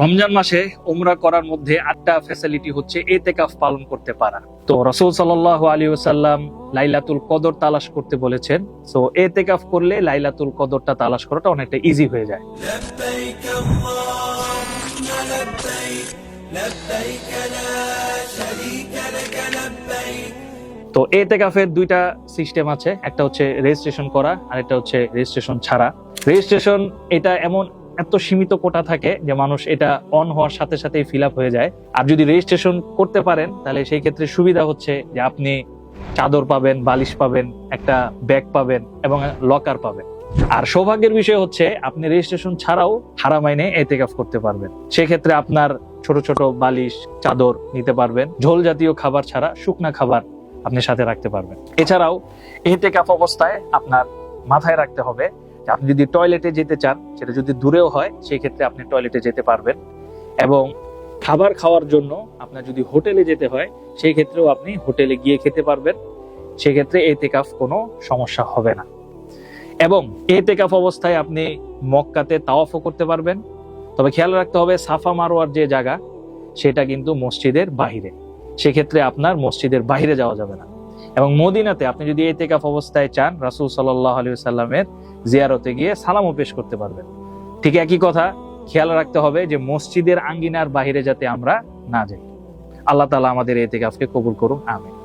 রমজান মাসে উমরা করার মধ্যে আটটা ফ্যাসিলিটি হচ্ছে এতেকাফ পালন করতে পারা। তো রসুল সাল্লাহ আলী ওসাল্লাম লাইলাতুল কদর তালাশ করতে বলেছেন। তো এতেকাফ করলে লাইলাতুল কদরটা তালাশ করাটা অনেকটা ইজি হয়ে যায়। তো এতেকাফের দুইটা সিস্টেম আছে। একটা হচ্ছে রেজিস্ট্রেশন করা আর একটা হচ্ছে রেজিস্ট্রেশন ছাড়া। রেজিস্ট্রেশন এটা এমন এত সীমিত কোটা থাকে যে মানুষ এটা অন হওয়ার সাথে সাথেই ফিল আপ হয়ে যায়। আর যদি রেজিস্ট্রেশন করতে পারেন, তাহলে সেই ক্ষেত্রে সুবিধা হচ্ছে যে আপনি চাদর পাবেন, বালিশ পাবেন, একটা ব্যাগ পাবেন এবং লকার পাবেন। আর সৌভাগ্যের বিষয় হচ্ছে আপনি রেজিস্ট্রেশন ছাড়াও হারামাইনে এতেকাফ করতে পারবেন। সেক্ষেত্রে আপনার ছোট ছোট বালিশ, চাদর নিতে পারবেন। ঝোল জাতীয় খাবার ছাড়া শুকনা খাবার আপনি সাথে রাখতে পারবেন। এছাড়াও এতেকাফ অবস্থায় আপনার মাথায় রাখতে হবে আপনি যদি টয়লেটে যেতে চান, সেটা যদি দূরেও হয় সেই ক্ষেত্রে আপনি টয়লেটে যেতে পারবেন। এবং খাবার খাওয়ার জন্য আপনার যদি হোটেলে যেতে হয় সেই ক্ষেত্রেও আপনি হোটেলে গিয়ে খেতে পারবেন। সেক্ষেত্রে এতেকাফ কোনো সমস্যা হবে না। এবং এতেকাফ অবস্থায় আপনি মক্কাতে তাওয়াফও করতে পারবেন। তবে খেয়াল রাখতে হবে, সাফা মারোয়ার যে জায়গা, সেটা কিন্তু মসজিদের বাহিরে। সেক্ষেত্রে আপনার মসজিদের বাইরে যাওয়া যাবে না। এবং মদিনাতে আপনি যদি এতেকাফ অবস্থায় চান, রাসূল সাল্লাহ আলী সাল্লামের জিয়ারতে গিয়ে সালামও পেশ করতে পারবেন। ঠিক একই কথা, খেয়াল রাখতে হবে যে মসজিদের আঙ্গিনার বাহিরে যাতে আমরা না যাই। আল্লাহ তালা আমাদের এ থেকে আজকে কবুল করুন, আমিন।